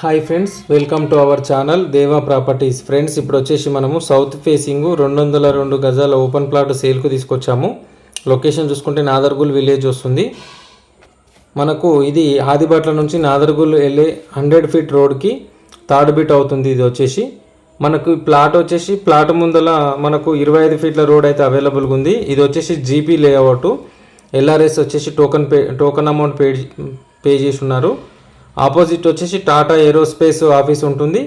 Hi friends welcome to our channel Deva properties. Friends ఇప్పుడు వచ్చేసి మనము సౌత్ ఫేసింగ్ రెండు వందల రెండు గజాల ఓపెన్ ప్లాట్ సేల్కు తీసుకొచ్చాము. లొకేషన్ చూసుకుంటే నాదర్గుల్ విలేజ్ వస్తుంది. మనకు ఇది ఆదిబాట్ల నుంచి నాదర్గుల్ వెళ్ళే హండ్రెడ్ ఫీట్ రోడ్కి థర్డ్ బిట్ అవుతుంది ఇది వచ్చేసి. మనకు ప్లాట్ వచ్చేసి ప్లాట్ ముందల మనకు ఇరవై ఐదు ఫీట్ల రోడ్ అయితే అవైలబుల్గా ఉంది. ఇది వచ్చేసి జీపీ లేఅవుట్. ఎల్ఆర్ఎస్ వచ్చేసి token pay token amount pay pay చేసి ఉన్నారు. ఆపోజిట్ వచ్చేసి టాటా ఏరోస్పేస్ ఆఫీస్ ఉంటుంది.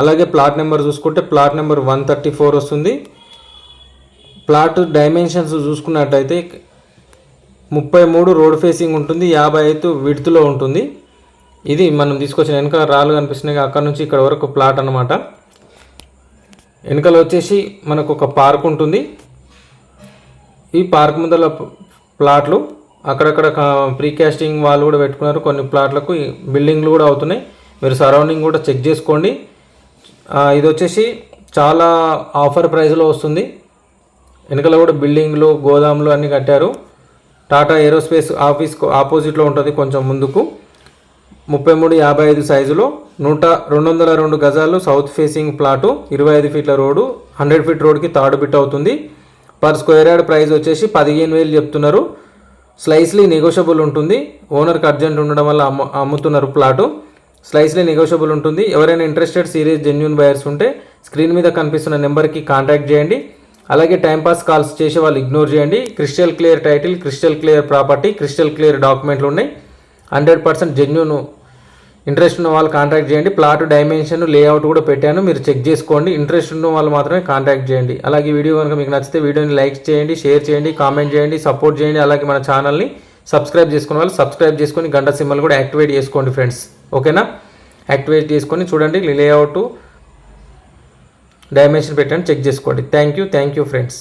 అలాగే ప్లాట్ నెంబర్ చూసుకుంటే plot number one thirty four వస్తుంది. ప్లాట్ డైమెన్షన్స్ చూసుకున్నట్టయితే ముప్పై మూడు రోడ్ ఫేసింగ్ ఉంటుంది యాభై ఐదు విడుతులో ఉంటుంది. ఇది మనం తీసుకొచ్చిన వెనక రాళ్ళు కనిపిస్తున్నాయి అక్కడ నుంచి ఇక్కడ వరకు ప్లాట్ అన్నమాట. వెనకాల వచ్చేసి మనకు ఒక పార్క్ ఉంటుంది. ఈ పార్క్ ముందల ప్లాట్లు అక్కడక్కడ ప్రీకాస్టింగ్ వాళ్ళు కూడా పెట్టుకున్నారు. కొన్ని ప్లాట్లకు బిల్డింగ్లు కూడా అవుతున్నాయి. మీరు సరౌండింగ్ కూడా చెక్ చేసుకోండి. ఇది వచ్చేసి చాలా ఆఫర్ ప్రైస్లో వస్తుంది. వెనకాల కూడా బిల్డింగ్లు గోదాములు అన్నీ కట్టారు. టాటా ఏరోస్పేస్ ఆఫీస్ ఆపోజిట్లో ఉంటుంది కొంచెం ముందుకు. ముప్పై మూడు యాభై ఐదు సైజులో నూట రెండు వందల రెండు గజాలు సౌత్ ఫేసింగ్ ప్లాటు ఇరవై ఐదు ఫీట్ల రోడ్డు హండ్రెడ్ ఫీట్ రోడ్కి థర్డ్ బిట్ అవుతుంది. పర్ స్క్వేర్ యార్డ్ ప్రైస్ వచ్చేసి పదిహేను వేలు చెప్తున్నారు. స్లైస్లీ నెగోషియబుల్ ఉంటుంది. ఓనర్కి అర్జెంట్ ఉండడం వల్ల అమ్ము అమ్ముతున్నారు ప్లాటు. స్లైస్లీ నెగోషియబుల్ ఉంటుంది. ఎవరైనా ఇంట్రెస్టెడ్ సీరియస్ జెన్యున్ బయర్స్ ఉంటే స్క్రీన్ మీద కనిపిస్తున్న నెంబర్కి కాంటాక్ట్ చేయండి. అలాగే టైంపాస్ కాల్స్ చేసే వాళ్ళు ఇగ్నోర్ చేయండి. Crystal clear title crystal clear property crystal clear డాక్యుమెంట్లు ఉన్నాయి. హండ్రెడ్ పర్సెంట్ జెన్యున్ ఇంట్రెస్ట్ ఉన్న వాళ్ళు కాంటాక్ట్ చేయండి. ప్లాట్ డైమెన్షన్ లేఅవుట్ కూడా పెట్టాను. మీరు చెక్ చేసుకోండి. ఇంట్రెస్ట్ ఉన్న వాళ్ళు మాత్రమే కాంటాక్ట్ చేయండి. అలాగే వీడియో కనుక మీకు నచ్చితే వీడియోని లైక్ చేయండి షేర్ చేయండి కామెంట్ చేయండి సపోర్ట్ చేయండి. అలాగే మన ఛానల్ని సబ్స్క్రైబ్ చేసుకున్న వాళ్ళు సబ్స్క్రైబ్ చేసుకొని గంట సింబల్ కూడా యాక్టివేట్ చేసుకోండి ఫ్రెండ్స్. ఓకేనా? యాక్టివేట్ చేసుకొని చూడండి. లేఅవుట్ డైమెన్షన్ పెట్టండి. చెక్ చేసుకోండి. Thank you. Thank you friends.